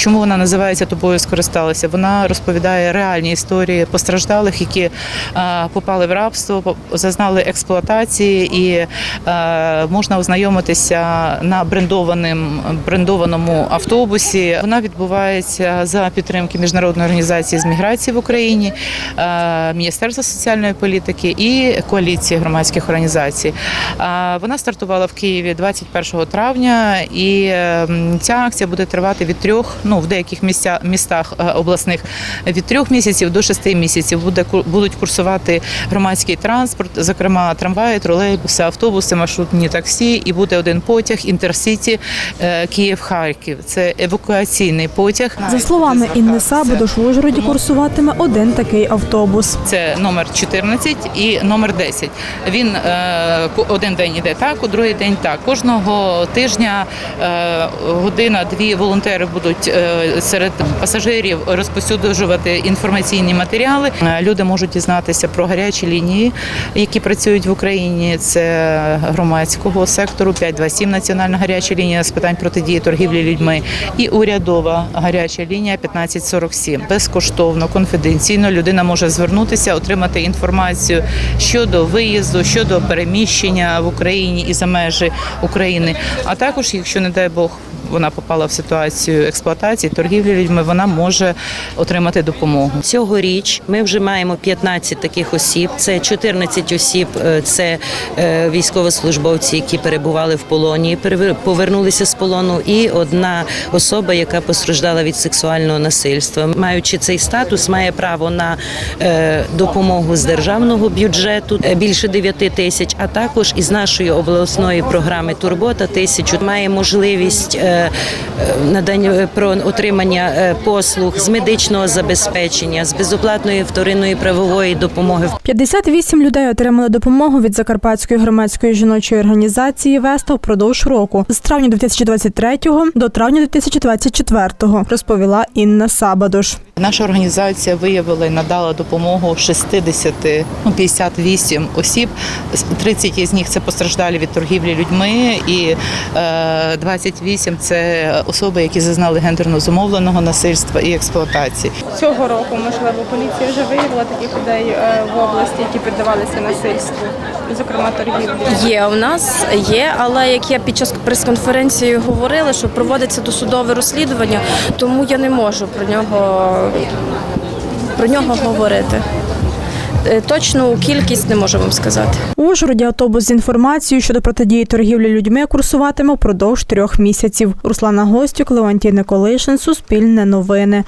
чому вона називається тобою скористалася? Вона розповідає реальні історії постраждалих, які е, попали в рабство, зазнали експлуатації, і е, можна ознайомитися на брендованим брендованому автобусі. Вона відбувається за підтримки міжнародної організації з міграції в Україні, е, Міністерства соціальної політики і коаліції громадських організацій. Вона стартувала в Києві 21 травня, і ця акція буде тривати від трьох, ну в деяких місця, містах е, обласних від трьох місяців до шести місяців. Буде будуть курсувати громадський транспорт, зокрема трамваї, тролейбуси, автобуси, маршрутні таксі, і буде один потяг інтерсіті е, Київ-Харків. Це евакуаційний потяг. За словами Інни Сабодош, в Ужгороді курсуватиме один такий автобус. Це номер 14 і номер 10. Він е, ку- один день іде так, у другий день так. Кожного тижня година-дві волонтери будуть серед пасажирів розповсюджувати інформаційні матеріали. Е, Люди можуть дізнатися про гарячі лінії, які працюють в Україні. Це громадського сектору 527 національна гаряча лінія з питань протидії торгівлі людьми і урядова гаряча лінія 1547. Безкоштовно, конфіденційно людина може звернутися, отримати інформацію щодо виїзду, щодо переміщення в Україні і за межі України. А також, якщо не дай Бог. Вона попала в ситуацію експлуатації, торгівлі людьми, вона може отримати допомогу. Цьогоріч ми вже маємо 15 таких осіб. Це 14 осіб, е, це е, військовослужбовці, які перебували в полоні, повернулися з полону, і одна особа, яка постраждала від сексуального насильства. Маючи цей статус, має право на е, допомогу з державного бюджету більше 9 тисяч, а також із нашої обласної програми Турбота тисячу має можливість надання е, про отримання е, послуг з медичного забезпечення, з безоплатної вторинної правової допомоги 58 людей отримали допомогу від Закарпатської громадської жіночої організації Веста впродовж року з травня 2023 до травня 2024, розповіла Інна Сабадош. Наша організація виявила і надала допомогу 60, ну 58 осіб. 30 із них це постраждалі від торгівлі людьми, і е, 28 – це особи, які зазнали гендерно зумовленого насильства і експлуатації. Цього року, можливо, поліція вже виявила таких людей е, в області, які піддавалися насильству, зокрема торгівлі. Є у нас є, але як я під час прес-конференції говорила, що проводиться досудове розслідування, тому я не можу про нього про нього говорити. Е, Точну кількість не можу вам сказати. У Ужгороді автобус з інформацією щодо протидії торгівлі людьми курсуватиме впродовж трьох місяців. Руслана Гостюк, Леонтій Николишин, Суспільне новини.